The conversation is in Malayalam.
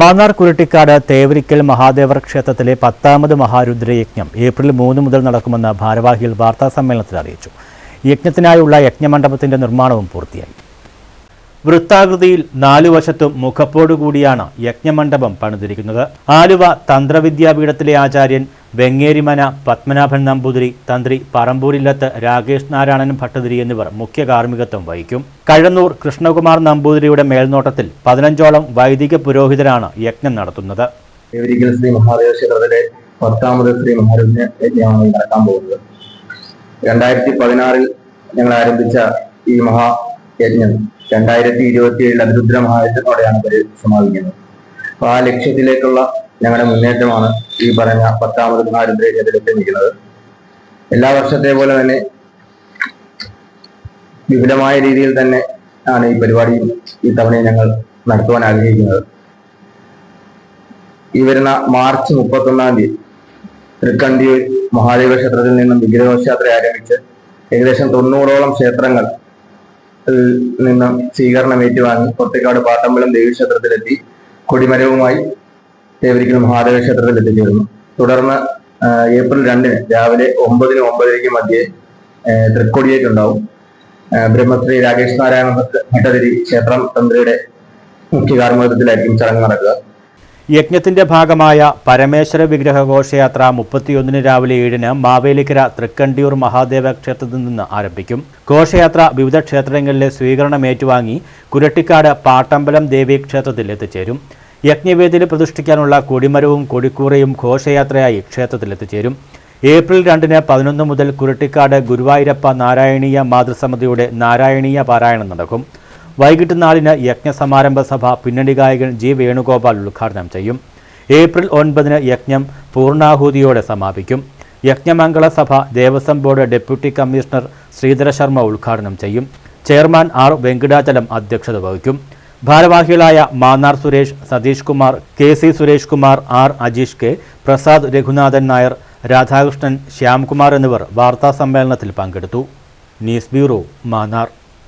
മാന്നാർ കുരുട്ടിക്കാട് തേവരിക്കൽ മഹാദേവർ ക്ഷേത്രത്തിലെ പത്താമത് മഹാരുദ്രയജ്ഞം ഏപ്രിൽ മൂന്ന് മുതൽ നടക്കുമെന്ന് ഭാരവാഹികൾ വാർത്താ സമ്മേളനത്തിൽ അറിയിച്ചു. യജ്ഞത്തിനായുള്ള യജ്ഞമണ്ഡപത്തിന്റെ നിർമ്മാണവും പൂർത്തിയായി. വൃത്താകൃതിയിൽ നാലു വശത്തും മുഖപ്പോടുകൂടിയാണ് യജ്ഞമണ്ഡപം പണിതിരിക്കുന്നത്. ആലുവ തന്ത്രവിദ്യാപീഠത്തിലെ ആചാര്യൻ വെങ്ങേരിമന പത്മനാഭൻ നമ്പൂതിരി തന്ത്രി പറമ്പൂരില്ലത്ത് രാകേഷ് നാരായണൻ ഭട്ടതിരി എന്നിവർ മുഖ്യ കാർമ്മികത്വം വഹിക്കും. കഴന്നൂർ കൃഷ്ണകുമാർ നമ്പൂതിരിയുടെ മേൽനോട്ടത്തിൽ പതിനഞ്ചോളം വൈദിക പുരോഹിതരാണ് യജ്ഞം നടത്തുന്നത്. ശ്രീ മഹാദേവ ക്ഷേത്രത്തിലെ പത്താമത് ശ്രീ യജ്ഞമാണ് നടക്കാൻ പോകുന്നത്. രണ്ടായിരത്തി പതിനാറിൽ ഞങ്ങൾ ആരംഭിച്ച ഈ മഹായജ്ഞം രണ്ടായിരത്തി ഇരുപത്തി ഏഴിൽ അതിരുദ്ര മഹായജ്ഞത്തോടെയാണ് സമാപിക്കുന്നത് അപ്പൊ ആ ലക്ഷ്യത്തിലേക്കുള്ള ഞങ്ങളുടെ മുന്നേറ്റമാണ് ഈ പറഞ്ഞ പത്താമത് യജ്ഞത്തിലെത്തി നിൽക്കുന്നത്. എല്ലാ വർഷത്തെ പോലെ തന്നെ വിപുലമായ രീതിയിൽ തന്നെ ആണ് ഈ പരിപാടി ഈ തവണ ഞങ്ങൾ നടത്തുവാൻ ആഗ്രഹിക്കുന്നത്. ഈ വരുന്ന മാർച്ച് മുപ്പത്തൊന്നാം തീയതി തൃക്കണ്ടിയൂർ മഹാദേവ ക്ഷേത്രത്തിൽ നിന്നും വിഗ്രഹോഷയാത്ര ആരംഭിച്ച് ഏകദേശം തൊണ്ണൂറോളം ക്ഷേത്രങ്ങൾ നിന്നും സ്വീകരണം ഏറ്റുവാങ്ങി കൊട്ടിക്കാട് പാട്ടമ്പലം ദേവീക്ഷേത്രത്തിലെത്തി. കൊടിമരവുമായി ദേവരിക്കുന്ന മഹാദേവ ക്ഷേത്രത്തിൽ എത്തിച്ചേർന്നു തുടർന്ന് ഏപ്രിൽ രണ്ടിന് രാവിലെ ഒമ്പതിന് ഒമ്പതരയ്ക്ക് മധ്യേ തൃക്കൊടിയേറ്റുണ്ടാവും ബ്രഹ്മശ്രീ രാകേഷ് നാരായണ ഭട്ട- ഭട്ടതിരി ക്ഷേത്രം തന്ത്രിയുടെ മുഖ്യ കാർമ്മികത്വത്തിലായിരിക്കും ചടങ്ങ് നടക്കുക. യജ്ഞത്തിന്റെ ഭാഗമായ പരമേശ്വര വിഗ്രഹ ഘോഷയാത്ര മുപ്പത്തിയൊന്നിന് രാവിലെ ഏഴിന് മാവേലിക്കര തൃക്കണ്ടിയൂർ മഹാദേവ ക്ഷേത്രത്തിൽ നിന്ന് ആരംഭിക്കും. ഘോഷയാത്ര വിവിധ ക്ഷേത്രങ്ങളിലെ സ്വീകരണം ഏറ്റുവാങ്ങി കുരട്ടിക്കാട് പാട്ടമ്പലം ദേവി ക്ഷേത്രത്തിൽ എത്തിച്ചേരും. യജ്ഞവേദിയിൽ പ്രതിഷ്ഠിക്കാനുള്ള കൊടിമരവും കൊടിക്കൂറയും ഘോഷയാത്രയായി ക്ഷേത്രത്തിൽ എത്തിച്ചേരും. ഏപ്രിൽ രണ്ടിന് പതിനൊന്ന് മുതൽ കുരട്ടിക്കാട് ഗുരുവായൂരപ്പ നാരായണീയ മാതൃസമിതിയുടെ നാരായണീയ പാരായണം നടക്കും. വൈകിട്ട് നാലിന് യജ്ഞസമാരംഭ സഭ പിന്നണി ഗായകൻ ജി വേണുഗോപാൽ ഉദ്ഘാടനം ചെയ്യും. ഏപ്രിൽ ഒൻപതിന് യജ്ഞം പൂർണാഹൂതിയോടെ സമാപിക്കും. യജ്ഞമംഗള സഭ Devaswom board deputy commissioner Sreedhara Sharma ഉദ്ഘാടനം ചെയ്യും. ചെയർമാൻ ആർ വെങ്കിടാചലം അധ്യക്ഷത വഹിക്കും. ഭാരവാഹികളായ Mannar Suresh Satheesh Kumar K C Suresh Kumar R Ajeesh K Prasad Raghunathan Nair Radhakrishnan Shyamkumar എന്നിവർ വാർത്താ സമ്മേളനത്തിൽ പങ്കെടുത്തു. News bureau Mannar.